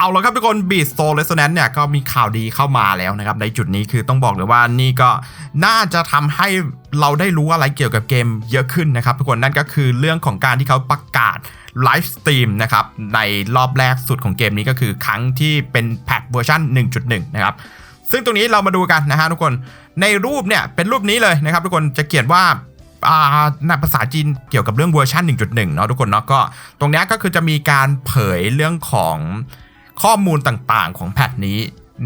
เอาละครับทุกคน Beat Soul Resonance เนี่ยก็มีข่าวดีเข้ามาแล้วนะครับ ในจุดนี้คือต้องบอกเลยว่านี่ก็น่าจะทำให้เราได้รู้อะไรเกี่ยวกับเกมเยอะขึ้นนะครับ ทุกคนนั่นก็คือเรื่องของการที่เขาประกาศไลฟ์สตรีมนะครับ ในรอบแรกสุดของเกมนี้ก็คือครั้งที่เป็นแพทเวอร์ชัน1.1 นะครับ ซึ่งตรงนี้เรามาดูกันนะฮะทุกคนในรูปเนี่ยเป็นรูปนี้เลยนะครับ ทุกคนจะเขียนว่าอ่าในภาษาจีนเกี่ยวกับเรื่องเวอร์ชัน1.1 เนาะทุกคนเนาะก็ตรงนี้ก็คือจะมีการเผยเรื่องของ ข้อมูลต่างๆของแพทนี้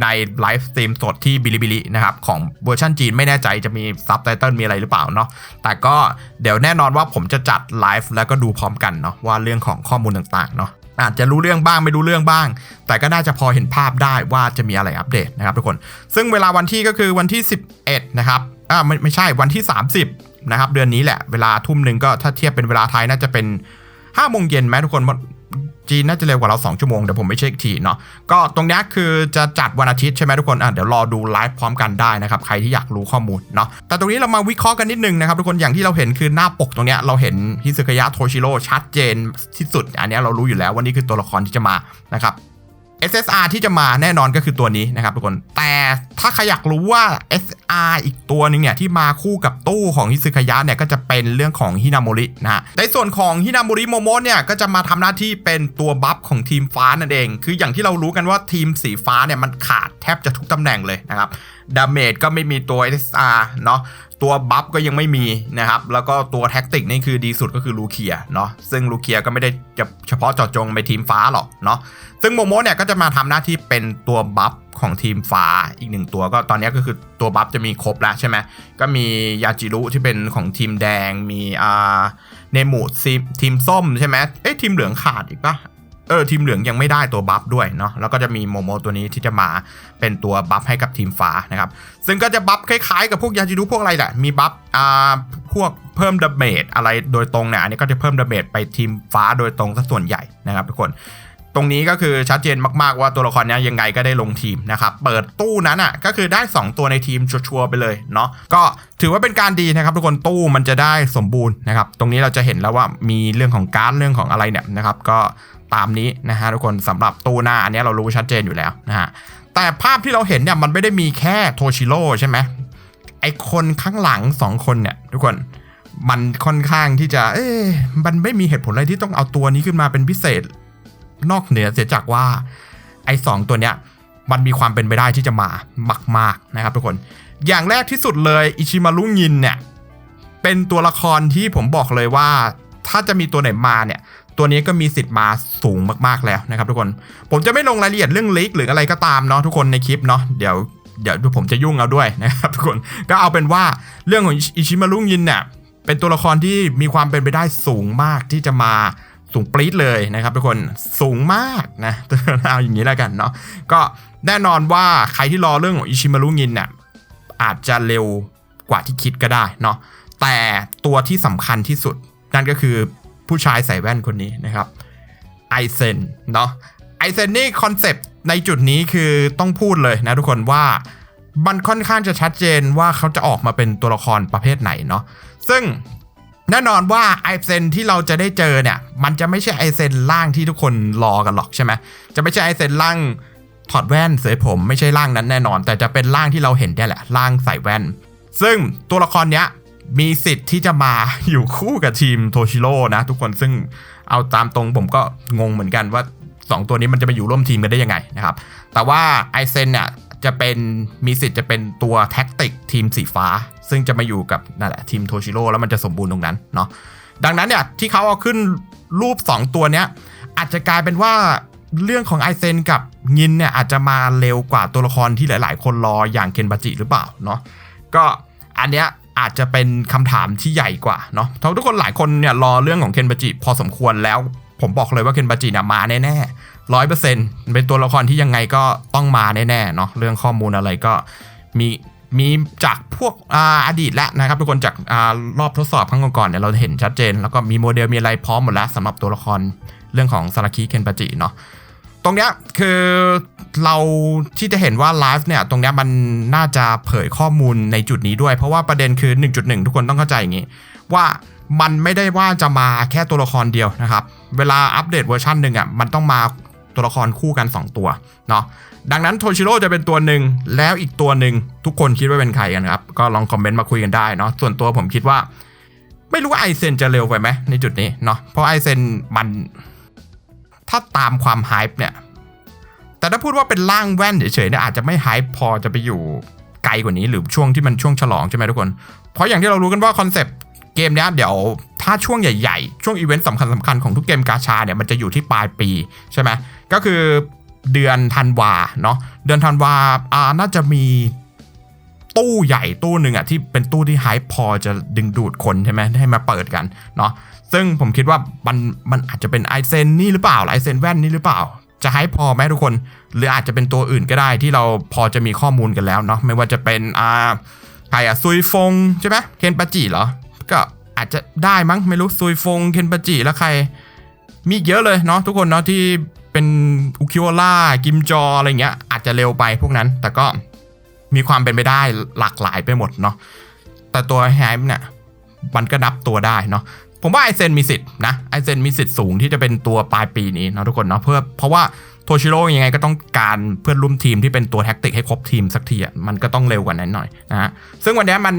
ในไลฟ์สตรีมสดที่บิลิบิลินะครับ ของเวอร์ชันจีนไม่แน่ใจจะมีซับไตเติลมีอะไรหรือเปล่าเนาะแต่ก็เดี๋ยวแน่นอนว่าผมจะจัดไลฟ์แล้วก็ดูพร้อมกันเนาะว่าเรื่องของข้อมูลต่างๆเนาะอาจจะรู้เรื่องบ้างไม่รู้เรื่องบ้าง แต่ก็น่าจะพอเห็นภาพได้ว่าจะมีอะไรอัปเดตนะครับทุกคน ซึ่งเวลาวันที่ก็คือวันที่ 11 นะครับอ่าไม่ไม่ใช่วันที่ 30นะครับเดือนนี้แหละเวลาทุ่มหนึ่งก็ถ้าเทียบเป็นเวลาไทยน่าจะเป็น5โมงเย็นไหมทุกคน จีนน่าจะเร็วกว่าเรา 2 ชั่วโมง เดี๋ยวผมไม่เช็คทีเนาะก็ตรงนี้คือจะจัดวันอาทิตย์ใช่ไหมทุกคนอะเดี๋ยวรอดูไลฟ์พร้อมกันได้นะครับ ใครที่อยากรู้ข้อมูลเนาะแต่ตรงนี้เรามาวิเคราะห์กันนิดนึงนะครับ ทุกคนอย่างที่เราเห็นคือหน้าปกตรงเนี้ยเราเห็นฮิซึคยะโทชิโร่ชัดเจนที่สุด อันนี้เรารู้อยู่แล้วว่านี่คือตัวละครที่จะมานะครับ SSR ที่จะมาแน่นอนก็คือตัวนี้นะครับทุกคน แต่ถ้าใครอยากรู้ว่า R อีกตัวหนึงเนี่ยที่มาคู่กับตู้ของฮิซึคายะเนี่ยก็จะเป็นเรื่องของฮินาโมรินะฮะในส่วนของฮินาโมริโมโมะเนี่ยก็จะมาทำหน้าที่เป็นตัวบัฟของทีมฟ้านั่นเอง คืออย่างที่เรารู้กันว่าทีมสีฟ้าเนี่ยมันขาดแทบจะทุกตำแหน่งเลยนะครับดาเมจก็ไม่มีตัว SR เนาะตัวบัฟก็ยังไม่มีนะครับ แล้วก็ตัวแท็กติกนี่คือดีสุดก็คือลูเคียเนาะซึ่งลูเคียก็ไม่ได้เฉพาะเจาะจงไปทีมฟ้าหรอกเนาะซึ่งโมโมเนี่ยก็จะมาทำหน้าที่เป็นตัวบัฟ ของทีมฟ้าอีกหนึ่งตัวก็ตอนนี้ก็คือตัวบัฟจะมีครบแล้วใช่ไหมก็มียาจิรุที่เป็นของทีมแดงมีอ่าเนมูทีมทีมส้มใช่ไหมเอ๊ะทีมเหลืองขาดอีกปะเออทีมเหลืองยังไม่ได้ตัวบัฟด้วยเนาะแล้วก็จะมีโมโมตัวนี้ที่จะมาเป็นตัวบัฟให้กับทีมฟ้านะครับ ซึ่งก็จะบัฟคล้ายๆกับพวกยาจิรุพวกอะไรแหละมีบัฟอ่าพวกเพิ่มดาเมจอะไรโดยตรงเนี่ยอันนี้ก็จะเพิ่มดาเมจไปทีมฟ้าโดยตรงซะส่วนใหญ่นะครับทุกคน ตรงนี้ก็คือชัดเจนมากๆว่าตัวละครนี้ยังไงก็ได้ลงทีมนะครับเปิดตู้นั้นอะก็คือได้ 2 ตัวในทีมชัวร์ๆไปเลยเนาะก็ถือว่าเป็นการดีนะครับทุกคนตู้มันจะได้สมบูรณ์นะครับตรงนี้เราจะเห็นแล้วว่ามีเรื่องของการ์ดเรื่องของอะไรเนี่ยนะครับก็ตามนี้นะฮะทุกคนสำหรับตู้หน้าอันนี้เรารู้ชัดเจนอยู่แล้วนะฮะแต่ภาพที่เราเห็นเนี่ยมันไม่ได้มีแค่โทชิโร่ใช่ไหมไอคนข้างหลังสองคนเนี่ยทุกคนมันค่อนข้างที่จะ เอ๊ะมันไม่มีเหตุผลอะไรที่ต้องเอาตัวนี้ขึ้นมาเป็นพิเศษ นอกเหนือเสียจากว่าไอ้สองตัวเนี้ยมันมีความเป็นไปได้ที่จะมามาก ๆนะครับทุกคน อย่างแรกที่สุดเลยอิชิมารุงินเนี่ยเป็นตัวละครที่ผมบอกเลยว่า ถ้าจะมีตัวไหนมาเนี่ย ตัวนี้ก็มีสิทธิ์มาสูงมากๆแล้วนะครับ ทุกคน ผมจะไม่ลงรายละเอียดเรื่องลิกหรืออะไรก็ตามเนาะทุกคนในคลิปเนาะเดี๋ยวเดี๋ยวผมจะยุ่งเอาด้วยนะครับทุกคนก็เอาเป็นว่าเรื่องของอิชิมารุงินเนี่ยเป็นตัวละครที่มีความเป็นไปได้สูงมากที่จะมา สูงปรี๊ดเลยนะครับทุกคนสูงมากนะเอาอย่างนี้แล้วกันเนาะก็แน่นอนว่าใครที่รอเรื่องของอิชิมารุงินเนี่ยอาจจะเร็วกว่าที่คิดก็ได้เนาะแต่ตัวที่สำคัญที่สุด นั่นก็คือผู้ชายใส่แว่นคนนี้นะครับไอเซนเนาะไอเซนนี่คอนเซปต์ในจุดนี้คือต้องพูดเลยนะทุกคนว่ามันค่อนข้างจะชัดเจนว่าเขาจะออกมาเป็นตัวละครประเภทไหนเนาะซึ่ง แน่นอนว่าไอเซนที่เราจะได้เจอเนี่ย มันจะไม่ใช่ไอเซนล่างที่ทุกคนรอกันหรอกใช่ไหมจะไม่ใช่ไอเซนล่างถอดแว่นเสยผมไม่ใช่ร่างนั้นแน่นอน แต่จะเป็นร่างที่เราเห็นเนี่แหละร่างใส่แว่น ซึ่งตัวละครเนี้ยมีสิทธิ์ที่จะมาอยู่คู่กับทีมโทชิโร่นะทุกคนซึ่งเอาตามตรงผมก็งงเหมือนกันว่า 2 ตัวนี้มันจะไปอยู่ร่วมทีมกันได้ยังไงนะครับแต่ว่าไอเซนเนี่ย จะเป็นมีสิทธิ์จะเป็นตัวแท็กติกทีมสีฟ้า ซึ่งจะมาอยู่กับนั่นแหละทีมโทชิโร่แล้วมันจะสมบูรณ์ตรงนั้นเนาะดังนั้นเนี่ยที่เขาเอาขึ้นรูป 2 ตัวเนี้ยอาจจะกลายเป็นว่าเรื่องของไอเซนกับงินเนี่ยอาจจะมาเร็วกว่าตัวละครที่หลาย ๆ คนรออย่างเคนบาจิหรือเปล่าเนาะก็อันเนี้ยอาจจะเป็นคำถามที่ใหญ่กว่าเนาะเพราะทุกคนหลายคนเนี่ยรอเรื่องของเคนบาจิพอสมควรแล้วผมบอกเลยว่าเคนบาจิเนี่ยมาแน่ๆ ร้อยเปอร์เซ็นต์เป็นตัวละครที่ยังไงก็ต้องมาแน่ๆเนาะเรื่องข้อมูลอะไรก็มีมีจากพวกออดีตแล้วนะครับ ทุกคนจากอรอบทดสอบครั้งก่อนๆเนี่ยเราเห็นชัดเจน แล้วก็มีโมเดลมีอะไรพร้อมหมดแล้วสำหรับตัวละครเรื่องของซาราคิเคนบาจิเนาะตรงเนี้ยคือเราที่จะเห็นว่าไลฟ์เนี่ยตรงเนี้ยมันน่าจะเผยข้อมูลในจุดนี้ด้วย เพราะว่าประเด็นคือ 1.1 ทุกคนต้องเข้าใจอย่างนี้ ว่ามันไม่ได้ว่าจะมาแค่ตัวละครเดียวนะครับ เวลาอัปเดตเวอร์ชันหนึ่งอะมันต้องมา ตัวละครคู่กัน 2 ตัวเนาะดังนั้นโทชิโร่จะเป็นตัวหนึ่งแล้วอีกตัวหนึ่งทุกคนคิดว่าเป็นใครกันครับ ก็ลองคอมเมนต์มาคุยกันได้เนาะส่วนตัวผมคิดว่า ไม่รู้ว่าไอเซนจะเร็วไปไหมในจุดนี้เนาะเพราะไอเซนมันถ้าตามความไฮป์เนี่ยแต่ถ้าพูดว่าเป็นร่างแว่นเฉยๆเนี่ยอาจจะไม่ไฮป์พอจะไปอยู่ไกลกว่านี้หรือช่วงที่มันช่วงฉลองใช่ไหมทุกคน เพราะอย่างที่เรารู้กันว่าคอนเซปต์เกมเนี้ยเดี๋ยวถ้าช่วงใหญ่ๆ ช่วงอีเวนต์สำคัญๆ ของทุกเกมกาชาเนี่ยมันจะอยู่ที่ปลายปีใช่ไหม ก็คือเดือนธันวาเนาะเดือนธันวาอ่าน่าจะมีตู้ใหญ่ตู้หนึ่งอะที่เป็นตู้ที่ไฮพอจะดึงดูดคนใช่ไหมให้มาเปิดกันเนาะซึ่งผมคิดว่ามันมันอาจจะเป็นไอเซนนี่หรือเปล่าไอเซนแว่นนี่หรือเปล่า จะไฮพอไหมทุกคน หรืออาจจะเป็นตัวอื่นก็ได้ที่เราพอจะมีข้อมูลกันแล้วเนาะไม่ว่าจะเป็นอ่าใครอะซุยฟงใช่ไหมเคนปาจิเหรอก็อาจจะได้มั้งไม่รู้ซุยฟงเคนปาจิแล้วใคร มีเยอะเลยเนาะทุกคนเนาะที่ อุคิโอล่ากิมจออะไรเงี้ยอาจจะเร็วไปพวกนั้น แต่ก็มีความเป็นไปได้หลากหลายไปหมดเนาะแต่ตัวแฮมเนี่ยมันก็นับตัวได้เนาะผมว่าไอเซนมีสิทธิ์นะไอเซนมีสิทธิ์สูงที่จะเป็นตัวปลายปีนี้เนาะทุกคนเนาะเพื่อเพราะว่าโทชิโร่ยังไงก็ต้องการเพื่อนร่วมทีมที่เป็นตัวแท็กติกให้ครบทีมสักทีอะมันก็ต้องเร็วกว่านั้นหน่อยนะฮะซึ่งวันนี้มัน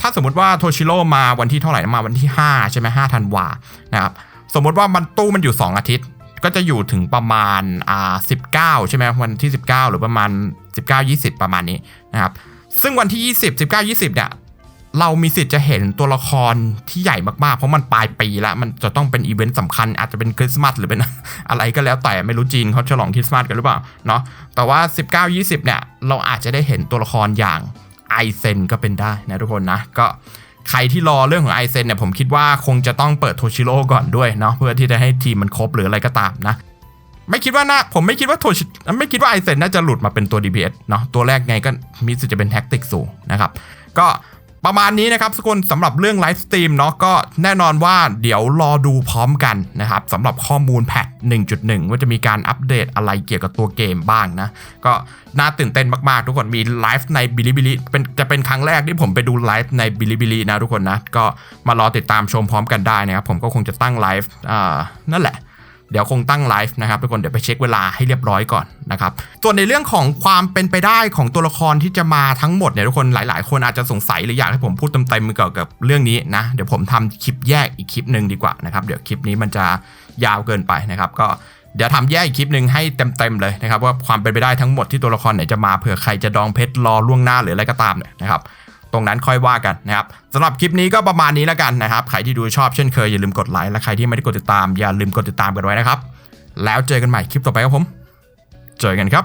ถ้าสมมติว่าโทชิโร่มาวันที่เท่าไหร่มาวันที่ 5 ใช่ไหมห้าธันวานะครับสมมติว่ามันตู้มันอยู่ 2 อาทิตย์ ก็จะอยู่ถึงประมาณอ่า19 ใช่ไหมวันที่ 19 หรือประมาณ 19 20 ประมาณนี้นะครับซึ่งวันที่ 20 19 20 เนี่ยเรามีสิทธิ์จะเห็นตัวละครที่ใหญ่มากๆ เพราะมันปลายปีแล้ว มันจะต้องเป็นอีเวนต์สำคัญ อาจจะเป็นคริสต์มาสหรือเป็นอะไรก็แล้วแต่ไม่รู้จีนเขาฉลองคริสต์มาสกันหรือเปล่าเนาะแต่ว่า 19 20 เนี่ย เราอาจจะได้เห็นตัวละครอย่างไอเซนก็เป็นได้นะทุกคนนะ ก็ ใครที่รอเรื่องของไอเซนเนี่ยผมคิดว่าคงจะต้องเปิดโทชิโร่ก่อนด้วยเนาะเพื่อที่จะให้ทีมมันครบหรืออะไรก็ตามนะไม่คิดว่านะผมไม่คิดว่าโทชิไม่คิดว่าไอเซนน่าจะหลุดมาเป็นตัว DPS เนาะตัวแรกไงก็มีสิทธิ์จะเป็นแท็กติกสูงนะครับก็ ประมาณนี้นะครับทุกคนสำหรับเรื่องไลฟ์สตรีมเนาะก็แน่นอนว่าเดี๋ยวรอดูพร้อมกันนะครับสำหรับข้อมูลแพท1.1 ว่าจะมีการอัปเดตอะไรเกี่ยวกับตัวเกมบ้างนะ ก็น่าตื่นเต้นมากๆ ทุกคนมีไลฟ์ในบิลิบิลิเป็นจะเป็นครั้งแรกที่ผมไปดูไลฟ์ในบิลิบิลินะทุกคนนะ ก็มารอติดตามชมพร้อมกันได้นะครับผมก็คงจะตั้งไลฟ์อ่านั่นแหละ เดี๋ยวคงตั้งไลฟ์นะครับทุกคนเดี๋ยวไปเช็คเวลาให้เรียบร้อยก่อนนะครับส่วนในเรื่องของความเป็นไปได้ของตัวละครที่จะมาทั้งหมดเนี่ยทุกคนหลาย ๆ คนอาจจะสงสัยหรืออยากให้ผมพูดเต็มๆเกี่ยวกับเรื่องนี้นะเดี๋ยวผมทำคลิปแยกอีกคลิปหนึ่งดีกว่านะครับเดี๋ยวคลิปนี้มันจะยาวเกินไปนะครับก็เดี๋ยวทำแยกอีกคลิปหนึ่งให้เต็มๆเลยนะครับว่าความเป็นไปได้ทั้งหมดที่ตัวละครไหนจะมาเผื่อใครจะดองเพชรรอล่วงหน้าหรืออะไรก็ตามเนี่ยนะครับ ตรงนั้นค่อยว่ากันนะครับสำหรับคลิปนี้ก็ประมาณนี้แล้วกันนะครับ ใครที่ดูชอบเช่นเคยอย่าลืมกดไลค์และใครที่ไม่ได้กดติดตามอย่าลืมกดติดตามกันไว้นะครับ แล้วเจอกันใหม่คลิปต่อไปครับผม เจอกันครับ